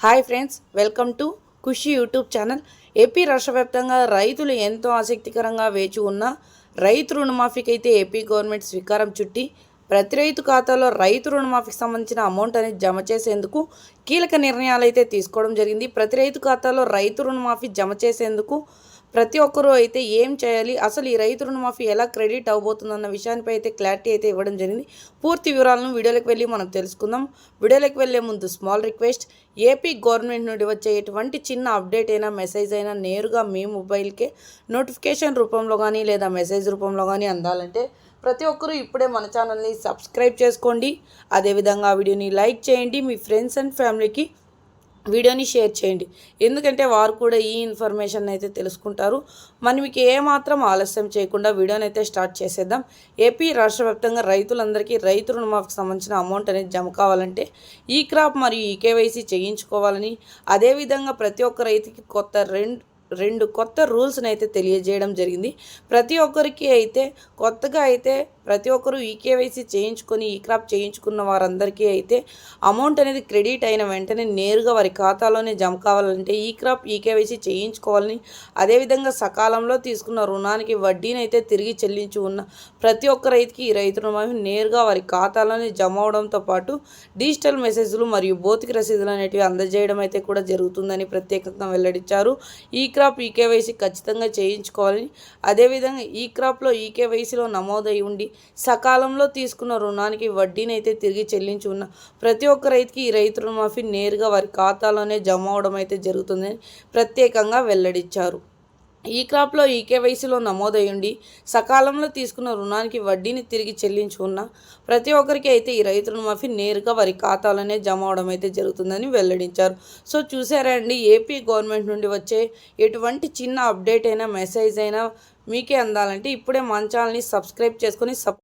Hi friends welcome to Khushi YouTube channel. AP రాష్ట్ర వ్యాప్తంగా రైతులు ఎంతో ఆసక్తికరంగా వేచి ఉన్న రైతు రుణమాఫీకి అయితే ఏపీ గవర్నమెంట్ స్వీకారం చుట్టి ప్రతి రైతు ఖాతాలో రైతు రుణమాఫీకి సంబంధించిన అమౌంట్ అనేది జమ చేసేందుకు కీలక నిర్ణయాలు అయితే తీసుకోవడం జరిగింది. ప్రతి రైతు ఖాతాలో రైతు రుణమాఫీ జమ చేసేందుకు ప్రతి ఒక్కరూ అయితే ఏం చేయాలి? అసలు ఈ రైతు రుణమాఫీ ఎలా క్రెడిట్ అవబోతుందన్న విషయానిపై అయితే క్లారిటీ అయితే ఇవ్వడం జరిగింది. పూర్తి వివరాలను వీడియోలోకి వెళ్ళి మనం తెలుసుకుందాం. వీడియోలోకి వెళ్ళే ముందు స్మాల్ రిక్వెస్ట్ ఏపీ గవర్నమెంట్ నుండి వచ్చే ఎటువంటి చిన్న అప్డేట్ అయినా మెసేజ్ అయినా నేరుగా మీ మొబైల్కే నోటిఫికేషన్ రూపంలో కానీ లేదా మెసేజ్ రూపంలో కానీ అందాలంటే ప్రతి ఒక్కరూ ఇప్పుడే మన ఛానల్ని సబ్స్క్రైబ్ చేసుకోండి. అదేవిధంగా ఆ వీడియోని లైక్ చేయండి. మీ ఫ్రెండ్స్ అండ్ ఫ్యామిలీకి వీడియోని షేర్ చేయండి. ఎందుకంటే వారు కూడా ఈ ఇన్ఫర్మేషన్ అయితే తెలుసుకుంటారు. మనం మీకు ఏమాత్రం ఆలస్యం చేయకుండా వీడియోని అయితే స్టార్ట్ చేసేద్దాం. ఏపీ రాష్ట్ర వ్యాప్తంగా రైతులందరికీ రైతు రుణమాఫీకి సంబంధించిన అమౌంట్ అనేది జమ కావాలంటే ఈ క్రాప్ మరియు ఈ కేవైసీ చేయించుకోవాలని అదేవిధంగా ప్రతి ఒక్క రైతుకి కొత్త రెండు రెండు కొత్త రూల్స్ని అయితే తెలియజేయడం జరిగింది. ప్రతి ఒక్కరికి అయితే కొత్తగా అయితే ప్రతి ఒక్కరూ ఈ కేవైసీ చేయించుకొని ఈ క్రాప్ చేయించుకున్న వారందరికీ అయితే అమౌంట్ అనేది క్రెడిట్ అయిన వెంటనే నేరుగా వారి ఖాతాలోనే జమ కావాలంటే ఈ క్రాప్ ఈ కేవైసీ చేయించుకోవాలని అదేవిధంగా సకాలంలో తీసుకున్న రుణానికి వడ్డీని అయితే తిరిగి చెల్లించి ఉన్న ప్రతి ఒక్క రైతుకి ఈ రైతు రుణమాఫీ నేరుగా వారి ఖాతాలోనే జమ అవడంతో పాటు డిజిటల్ మెసేజ్లు మరియు భౌతిక రసీదులు అనేటివి అందజేయడం అయితే కూడా జరుగుతుందని ప్రత్యేకంగా వెల్లడించారు. ఈ క్రాప్ ఈ కేవైసీ ఖచ్చితంగా చేయించుకోవాలని అదేవిధంగా ఈ క్రాప్లో ఈ కేవైసీలో నమోదై ఉండి సకాలంలో తీసుకున్న రుణానికి వడ్డీని అయితే తిరిగి చెల్లించి ఉన్న ప్రతి ఒక్క రైతుకి ఈ రైతు రుణమాఫీ నేరుగా వారి ఖాతాలోనే జమ అవడం అయితే జరుగుతుందని ప్రత్యేకంగా వెల్లడించారు. ఈ క్రాప్లో ఈ కేవైసీలో నమోదయ్యండి సకాలంలో తీసుకున్న రుణానికి వడ్డీని తిరిగి చెల్లించి ఉన్న ప్రతి ఒక్కరికి అయితే ఈ రైతు రుణమాఫీ నేరుగా వారి ఖాతాలోనే జమ అవడం అయితే జరుగుతుందని వెల్లడించారు. సో చూసారా అండి ఏపీ గవర్నమెంట్ నుండి వచ్చే ఎటువంటి చిన్న అప్డేట్ అయినా మెసేజ్ అయినా మీకే అందాలంటే ఇప్పుడే మంచాలని సబ్స్క్రైబ్ చేసుకొని సబ్